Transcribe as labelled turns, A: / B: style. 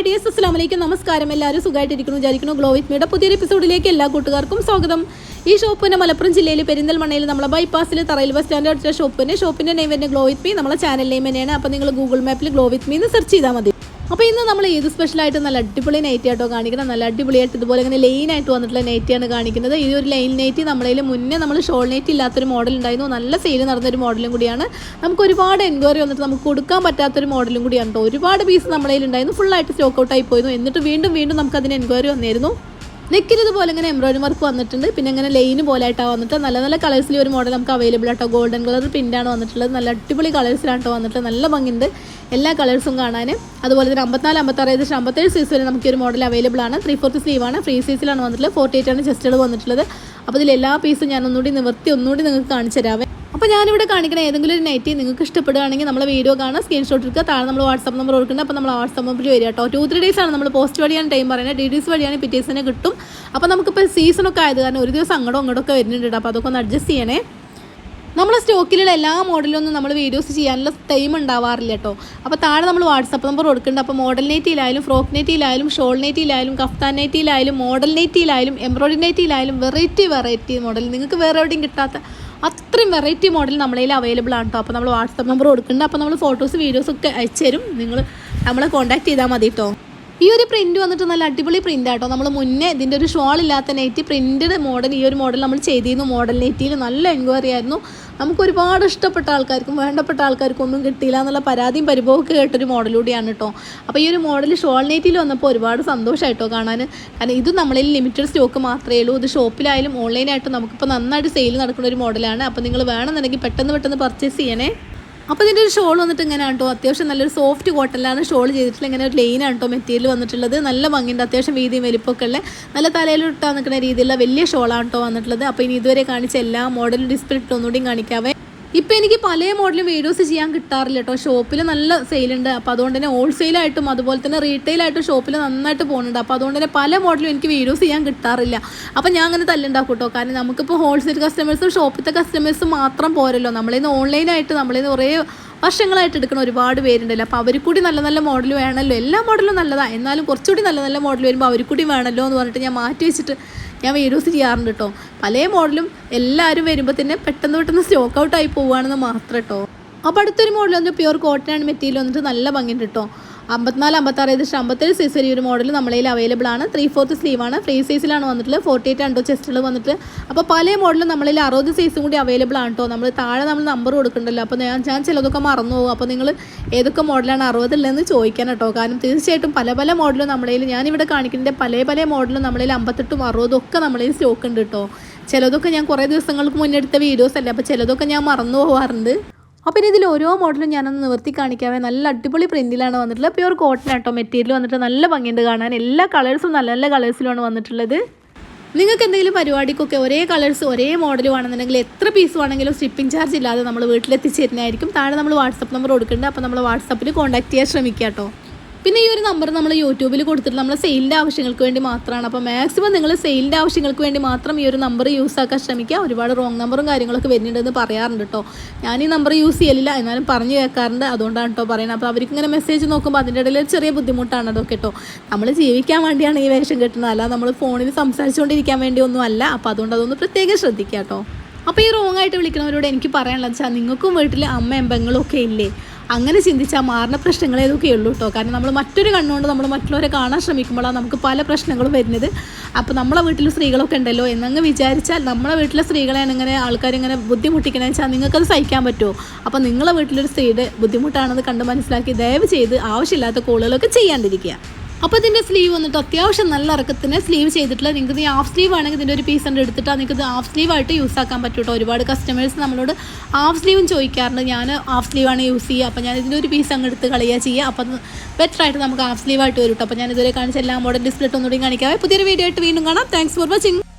A: Hi ഡിയസ് അസ്ലാം വലൈക്കും നമസ്കാരം. എല്ലാവരും സുഖമായിട്ടിരിക്കുന്നു. വിചാരിക്കുന്നു ഗ്ലോ വിത്ത് മീയുടെ പുതിയൊരു എപ്പിസോഡിലേക്ക് എല്ലാ കൂട്ടുകാർക്കും സ്വാഗതം. ഈ ഷോപ്പിന് മലപ്പുറം ജില്ലയിൽ പെരിന്തൽമണ്ണയിൽ നമ്മളെ ബൈപ്പാസിൽ തറയിൽ ബസ് സ്റ്റാൻഡ് അടുത്ത ഷോപ്പിന് ഷോപ്പിന്റെ നെയിം തന്നെ ഗ്ലോ വിത്ത് മീ നമ്മളെ ചാനൽ നെയിം തന്നെയാണ്. അപ്പോൾ നിങ്ങൾ ഗൂഗിൾ മാപ്പിൽ ഗ്ലോ വിത്ത് മീ എന്ന് സെർച്ച് ചെയ്താൽ മതി. അപ്പോൾ ഇന്ന് നമ്മൾ ഏത് സ്പെഷ്യലായിട്ട് നല്ല അടിപൊളി നൈറ്റി ആയിട്ടോ കാണിക്കണം? നല്ല അടിപൊളിയായിട്ട് ഇതുപോലെ ഇങ്ങനെ ലൈൻ ആയിട്ട് വന്നിട്ടുള്ള നൈറ്റിയാണ് കാണിക്കുന്നത്. ഈ ഒരു ലൈൻ നൈറ്റി നമ്മളതിൽ മുന്നേ നമ്മൾ ഷോൾ നൈറ്റി ഇല്ലാത്തൊരു മോഡൽ ഉണ്ടായിരുന്നു. നല്ല സെയിൽ നടന്നൊരു മോഡലും കൂടിയാണ്. നമുക്ക് ഒരുപാട് എൻക്വയറി വന്നിട്ട് നമുക്ക് കൊടുക്കാൻ പറ്റാത്തൊരു മോഡലും കൂടിയാണ് കേട്ടോ ഒരുപാട് പീസ് നമ്മളതിൽ ഉണ്ടായിരുന്നു. ഫുള്ളായിട്ട് സ്റ്റോക്ക് ഔട്ടായി പോയിരുന്നു. എന്നിട്ട് വീണ്ടും വീണ്ടും നമുക്ക് അതിന് എൻക്വയറി വന്നിരുന്നു. നെക്കിന് ഇതുപോലെ ഇങ്ങനെ എംബ്രോയിഡറി വർക്ക് വന്നിട്ടുണ്ട്. പിന്നെ ഇങ്ങനെ ലൈൻ പോലെ ആയിട്ടാണ് വന്നിട്ട്. നല്ല നല്ല കളേഴ്സിൽ ഒരു മോഡൽ നമുക്ക് അവൈലബിൾ ആട്ടോ. ഗോൾഡൻ കളർ പ്രിന്റാണ് വന്നിട്ടുള്ളത്. നല്ല അടിപൊളി കളേഴ്സിലാട്ടോ വന്നിട്ട് നല്ല ഭംഗിയുണ്ട്. എല്ലാ കളേഴ്സും കാണാൻ അതുപോലെ തന്നെ അമ്പത്തിനാല് അമ്പത്താറ് ഏകദേശം അമ്പത്തേഴ് സൈസ് വരെ നമുക്ക് ഒരു മോഡൽ അവൈലബിൾ ആണ്. ത്രീ ഫോർത്ത് ആണ്. ഫ്രീ സൈസിലാണ് വന്നിട്ടുള്ളത്. ഫോർട്ടി എയ്റ്റ് ആണ് ചെസ്റ്റുകൾ വന്നിട്ടുള്ളത്. അപ്പോൾ ഇതിൽ എല്ലാ പീസും ഞാൻ ഒന്നുകൂടി നിവർത്തി ഒന്നുകൂടി നിങ്ങൾക്ക് കാണിച്ചു തരാവേ. അപ്പോൾ ഞാനിവിടെ കാണിക്കുന്ന ഏതെങ്കിലും ഒരു നൈറ്റി നിങ്ങൾക്ക് ഇഷ്ടപ്പെടുകയാണെങ്കിൽ നമ്മളെ വീഡിയോ കാണാൻ സ്ക്രീൻഷോട്ട് എടുക്കുക. താഴെ നമ്മൾ വാട്സപ്പ് നമ്പർ കൊടുക്കുന്നത് അപ്പോൾ നമ്മൾ വാട്സപ്പ് നമ്പർ വരിക കേട്ടോ. ടു ത്രീ ഡേയ്സ് ആണ് നമ്മൾ പോസ്റ്റ് വഴിയാണ് ടൈം പറയുന്നത്. ഡി ഡീസ് വഴിയാണ് പിറ്റേഴ്സിനെ കിട്ടും. അപ്പോൾ നമുക്കിപ്പോൾ സീസണൊക്കെ ആയത് കാരണം ഒരു ദിവസം അങ്ങോട്ടും അങ്ങോട്ടൊക്കെ വരുന്നുണ്ട് അപ്പോൾ അതൊക്കെ ഒന്ന് അഡ്ജസ്റ്റ് ചെയ്യണേ. നമ്മളെ സ്റ്റോക്കിലുള്ള എല്ലാ മോഡലൊന്നും നമ്മൾ വീഡിയോസ് ചെയ്യാനുള്ള ടൈം ഉണ്ടാവാറില്ല കേട്ടോ. അപ്പോൾ താഴെ നമ്മൾ വാട്സപ്പ് നമ്പർ കൊടുക്കുന്നുണ്ട്. അപ്പോൾ മോഡൽ നെറ്റിയിലായാലും ഫ്രോക്ക് നെറ്റിയിലായാലും ഷോൾ നെറ്റിയിലായാലും കഫ്താൻ നെറ്റിയിലായാലും മോഡൽ നെറ്റിയിലായാലും എംബ്രോയിഡറി നെറ്റിയിലായാലും വെറൈറ്റി വെറൈറ്റി മോഡൽ നിങ്ങൾക്ക് വേറെ എവിടെയും കിട്ടാത്ത അത്രയും വെറൈറ്റി മോഡൽ നമ്മളതിൽ അവൈലബിൾ ആണ് കേട്ടോ അപ്പോൾ നമ്മൾ വാട്സപ്പ് നമ്പർ കൊടുക്കുന്നുണ്ട് അപ്പോൾ നമ്മൾ ഫോട്ടോസ് വീഡിയോസ് ഒക്കെ അയച്ചു തരും നിങ്ങൾ നമ്മളെ കോൺടാക്ട് ചെയ്താൽ മതി കേട്ടോ ഈ ഒരു പ്രിന്റ് വന്നിട്ട് നല്ല അടിപൊളി പ്രിന്റ് ആട്ടോ. നമ്മൾ മുന്നേ ഇതിന്റെ ഒരു ഷോൾ ഇല്ലാത്ത നെറ്റി പ്രിന്റഡ് മോഡൽ ഈ ഒരു മോഡൽ നമ്മൾ ചെയ്തിരുന്നു മോഡൽ നെറ്റിയിൽ നല്ല എൻക്വയറി ആയിരുന്നു. നമുക്ക് ഒരുപാട് ഇഷ്ടപ്പെട്ട ആൾക്കാർക്കും വേണ്ടപ്പെട്ട ആൾക്കാർക്കും ഒന്നും കിട്ടിയില്ല എന്നുള്ള പരാതിയും പരിഭവമൊക്കെ കേട്ടൊരു മോഡൽ കൂടിയാണ് കേട്ടോ അപ്പോൾ ഈ ഒരു മോഡൽ ഷോൾ നെറ്റിയിൽ വന്നപ്പോൾ ഒരുപാട് സന്തോഷമായിട്ടോ കാണാൻ കാരണം ഇത് നമ്മളിൽ ലിമിറ്റഡ് സ്റ്റോക്ക് മാത്രമേ ഉള്ളൂ. ഇത് ഷോപ്പിലായാലും ഓൺലൈനായിട്ടും നമുക്കിപ്പോൾ നന്നായിട്ട് സെയിൽ നടക്കുന്ന ഒരു മോഡലാണ് അപ്പോൾ നിങ്ങൾ വേണമെന്നുണ്ടെങ്കിൽ പെട്ടെന്ന് പെട്ടെന്ന് പർച്ചേസ് ചെയ്യണേ. അപ്പോൾ ഇതിന്റെ ഒരു ഷോൾ വന്നിട്ട് ഇങ്ങനെ കേട്ടോ അത്യാവശ്യം നല്ലൊരു സോഫ്റ്റ് കോട്ടലാണ് ഷോൾ ചെയ്തിട്ടുള്ള ഇങ്ങനെ ഒരു ലൈൻ ആണ് കേട്ടോ മെറ്റീരിയൽ വന്നിട്ടുള്ളത്. നല്ല ഭംഗിയുണ്ട്. അത്യാവശ്യം വീതിയും വലിപ്പമൊക്കെ ഉള്ള. നല്ല തലയിൽ ഇട്ടാൽ നിൽക്കുന്ന രീതിയിലുള്ള വലിയ ഷോളാണ് കേട്ടോ വന്നിട്ടുള്ളത്. അപ്പോൾ ഇനി ഇതുവരെ കാണിച്ച എല്ലാ മോഡലും ഡിസ്പ്ലേ ഇട്ട് ഒന്നുകൂടിയും കാണിക്കാവേ. ഇപ്പം എനിക്ക് പല മോഡലും വീഡിയോസ് ചെയ്യാൻ കിട്ടാറില്ല കേട്ടോ ഷോപ്പിൽ നല്ല സെയിലുണ്ട് അപ്പോൾ അതുകൊണ്ട് തന്നെ ഹോൾസെയിലായിട്ടും അതുപോലെ തന്നെ റീറ്റെയിലായിട്ടും ഷോപ്പിൽ നന്നായിട്ട് പോകുന്നുണ്ട് അപ്പോൾ അതുകൊണ്ട് തന്നെ പല മോഡലും എനിക്ക് വീഡിയോസ് ചെയ്യാൻ കിട്ടാറില്ല. അപ്പോൾ ഞാൻ അങ്ങനെ തല്ലുണ്ടാക്കും കേട്ടോ കാരണം നമുക്കിപ്പോൾ ഹോൾസെയിൽ കസ്റ്റമേഴ്സും ഷോപ്പിലത്തെ കസ്റ്റമേഴ്സും മാത്രം പോരല്ലോ. നമ്മളിന്ന് ഓൺലൈനായിട്ട് നമ്മളിന്ന് കുറേ വർഷങ്ങളായിട്ട് എടുക്കുന്ന ഒരുപാട് പേരുണ്ടല്ലോ. അപ്പോൾ അവർ കൂടി നല്ല നല്ല മോഡൽ വേണമല്ലോ. എല്ലാ മോഡലും നല്ലതാണ് എന്നാലും കുറച്ചുകൂടി നല്ല നല്ല മോഡൽ വരുമ്പോൾ അവർ കൂടി വേണമല്ലോ എന്ന് പറഞ്ഞിട്ട് ഞാൻ മാറ്റി വെച്ചിട്ട് ഞാൻ വീഡിയോസ് ചെയ്യാറുണ്ട് കേട്ടോ പല മോഡലും എല്ലാവരും വരുമ്പോൾ തന്നെ പെട്ടെന്ന് പെട്ടെന്ന് സ്റ്റോക്ക് ഔട്ടായി പോവുകയാണെന്ന് മാത്രം കേട്ടോ അപ്പോൾ അടുത്തൊരു മോഡൽ വന്നിട്ട് പ്യുവർ കോട്ടൺ ആണ് മെറ്റീരിയൽ വന്നിട്ട് നല്ല ഭംഗിയുണ്ട് കേട്ടോ അമ്പത്തിനാല് അമ്പത്താറ് ഏകദേശം അമ്പത്തേഴ് സൈസ് വരെ ഒരു മോഡൽ നമ്മളതിൽ അവൈലബിൾ ആണ്. ത്രീ ഫോർത്ത് ആണ്. ഫ്രീ സൈസിലാണ് വന്നിട്ടുള്ളത്. ഫോർട്ടി എയ്റ്റ് ഉണ്ടോ ചെസ്റ്റുകൾ വന്നിട്ട്. അപ്പോൾ പല മോഡലും നമ്മളിൽ അറുപത് സൈസും കൂടി അവൈലബിൾ ആണ് കേട്ടോ നമ്മൾ താഴെ നമ്മൾ നമ്പർ കൊടുക്കണ്ടല്ലോ. അപ്പോൾ ഞാൻ ഞാൻ ചിലതൊക്കെ മറന്നു പോകും. അപ്പോൾ നിങ്ങൾ ഏതൊക്കെ മോഡലാണ് അറുപതില്ലെന്ന് ചോദിക്കാൻ കേട്ടോ കാരണം തീർച്ചയായിട്ടും പല പല മോഡലും നമ്മളതിൽ ഞാനിവിടെ കാണിക്കുന്നതിന്റെ പല പല മോഡലും നമ്മളിൽ അമ്പത്തെട്ടും അറുപതും ഒക്കെ നമ്മളിൽ സ്റ്റോക്ക് ഉണ്ട് കേട്ടോ ചിലതൊക്കെ ഞാൻ കുറേ ദിവസങ്ങൾക്ക് മുന്നെടുത്ത വീഡിയോസ് അല്ലേ? അപ്പോൾ ചിലതൊക്കെ ഞാൻ മറന്നു പോകാറുണ്ട് അപ്പോൾ ഇതിൽ ഓരോ മോഡലും ഞാനൊന്ന് നിവർത്തി കാണിക്കാവേ. നല്ല അടിപൊളി പ്രിന്റിലാണ് വന്നിട്ടുള്ളത്. പ്യുവർ കോട്ടൺ ആട്ടോ. മെറ്റീരിയൽ വന്നിട്ട് നല്ല ഭംഗിയുണ്ട് കാണാൻ. എല്ലാ കളേഴ്സും നല്ല നല്ല കളേഴ്സിലുമാണ് വന്നിട്ടുള്ളത്. നിങ്ങൾക്ക് എന്തെങ്കിലും പരിപാടിക്കൊക്കെ ഒരേ കളേഴ്സ് ഒരേ മോഡൽ വേണമെന്നുണ്ടെങ്കിൽ എത്ര പീസ് വേണമെങ്കിലും ഷിപ്പിംഗ് ചാർജ് ഇല്ലാതെ നമ്മൾ വീട്ടിലെത്തിച്ചേരുന്നതായിരിക്കും. താഴെ നമ്മൾ വാട്സപ്പ് നമ്പർ കൊടുക്കുന്നുണ്ട്. അപ്പോൾ നമ്മൾ വാട്സപ്പിൽ കോൺടാക്ട് ചെയ്യാൻ ശ്രമിക്കുക കേട്ടോ പിന്നെ ഈ ഒരു നമ്പർ നമ്മൾ യൂട്യൂബിൽ കൊടുത്തിട്ട് നമ്മൾ സെയിലിന്റെ ആവശ്യങ്ങൾക്ക് വേണ്ടി മാത്രമാണ് അപ്പോൾ മാക്സിമം നിങ്ങൾ സെയിലിന്റെ ആവശ്യങ്ങൾക്ക് വേണ്ടി മാത്രം ഈ ഒരു നമ്പർ യൂസ് ആക്കാൻ ശ്രമിക്കുക. ഒരുപാട് റോങ് നമ്പറും കാര്യങ്ങളൊക്കെ വരുന്നുണ്ടെന്ന് പറയാറുണ്ട് കേട്ടോ ഞാൻ ഈ നമ്പർ യൂസ് ചെയ്യലില്ല. എന്നാലും പറഞ്ഞു കേൾക്കാറുണ്ട്. അതുകൊണ്ടാണ് കേട്ടോ പറയുന്നത്. അപ്പോൾ അവർക്ക് ഇങ്ങനെ മെസ്സേജ് നോക്കുമ്പോൾ അതിന്റെ ഇടയിൽ ചെറിയ ബുദ്ധിമുട്ടാണ് അതൊക്കെ കേട്ടോ നമ്മൾ ജീവിക്കാൻ വേണ്ടിയാണ് ഈ വേഷം കെട്ടുന്നത്. അല്ല നമ്മൾ ഫോണിൽ സംസാരിച്ചുകൊണ്ടിരിക്കാൻ വേണ്ടി ഒന്നും അല്ല. അപ്പോൾ അതുകൊണ്ട് അതൊന്ന് പ്രത്യേകം ശ്രദ്ധിക്കുക കേട്ടോ അപ്പോൾ ഈ റോങ് ആയിട്ട് വിളിക്കുന്നവരോട് എനിക്ക് പറയാനുള്ളത് വെച്ചാൽ നിങ്ങൾക്കും വീട്ടിൽ അമ്മയും ഒക്കെ ഇല്ലേ? അങ്ങനെ ചിന്തിച്ചാൽ മാറുന്ന പ്രശ്നങ്ങൾ ഏതൊക്കെ ഉള്ളൂ കേട്ടോ കാരണം നമ്മൾ മറ്റൊരു കണ്ണുകൊണ്ട് നമ്മൾ മറ്റുള്ളവരെ കാണാൻ ശ്രമിക്കുമ്പോഴാണ് നമുക്ക് പല പ്രശ്നങ്ങളും വരുന്നത്. അപ്പോൾ നമ്മളെ വീട്ടിൽ സ്ത്രീകളൊക്കെ ഉണ്ടല്ലോ എന്നങ്ങ് വിചാരിച്ചാൽ നമ്മളെ വീട്ടിലെ സ്ത്രീകളെയാണ് ഇങ്ങനെ ആൾക്കാരിങ്ങനെ ബുദ്ധിമുട്ടിക്കണമെന്ന് വെച്ചാൽ നിങ്ങൾക്കത് സഹിക്കാൻ പറ്റുമോ അപ്പോൾ നിങ്ങളെ വീട്ടിലൊരു സ്ത്രീയുടെ ബുദ്ധിമുട്ടാണെന്ന് കണ്ട് മനസ്സിലാക്കി ദയവ് ചെയ്ത് ആവശ്യമില്ലാത്ത കോളുകളൊക്കെ ചെയ്യാണ്ടിരിക്കുക. അപ്പോൾ ഇതിന്റെ സ്ലീവ് വന്നിട്ട് അത്യാവശ്യം നല്ല ഇറക്കത്തിന് സ്ലീവ് ചെയ്തിട്ടുള്ള നിങ്ങൾക്ക് ഈ ഹാഫ് സ്ലീവ് ആണെങ്കിൽ ഇതിന്റെ ഒരു പീസ് ഉണ്ട് എടുത്തിട്ട് നിങ്ങൾക്ക് ഇത് ഹാഫ് സ്ലീവ് ആയിട്ട് യൂസ് ആക്കാൻ പറ്റൂട്ടോ. ഒരുപാട് കസ്റ്റമേഴ്സ് നമ്മളോട് ഹാഫ് സ്ലീവും ചോദിക്കാറുണ്ട്. ഞാൻ ഹാഫ് സ്ലീവ് ആണ് യൂസ് ചെയ്യുക. അപ്പോൾ ഞാൻ ഇതിന്റെ ഒരു പീസ് അങ്ങ് എടുത്ത് കളയുക ചെയ്യുക. അപ്പോൾ ബെറ്റർ ആയിട്ട് നമുക്ക് ഹാഫ് സ്ലീവ് ആയിട്ട് വരും കേട്ടോ അപ്പോൾ ഞാൻ ഇതുവരെ കാണിച്ച എല്ലാ മോഡൽ ഡിസ്പ്ലേ ഒന്നുകൂടി കാണിക്കാം പുതിയൊരു വീഡിയോ ആയിട്ട് വീണ്ടും കാണാം. Thanks for watching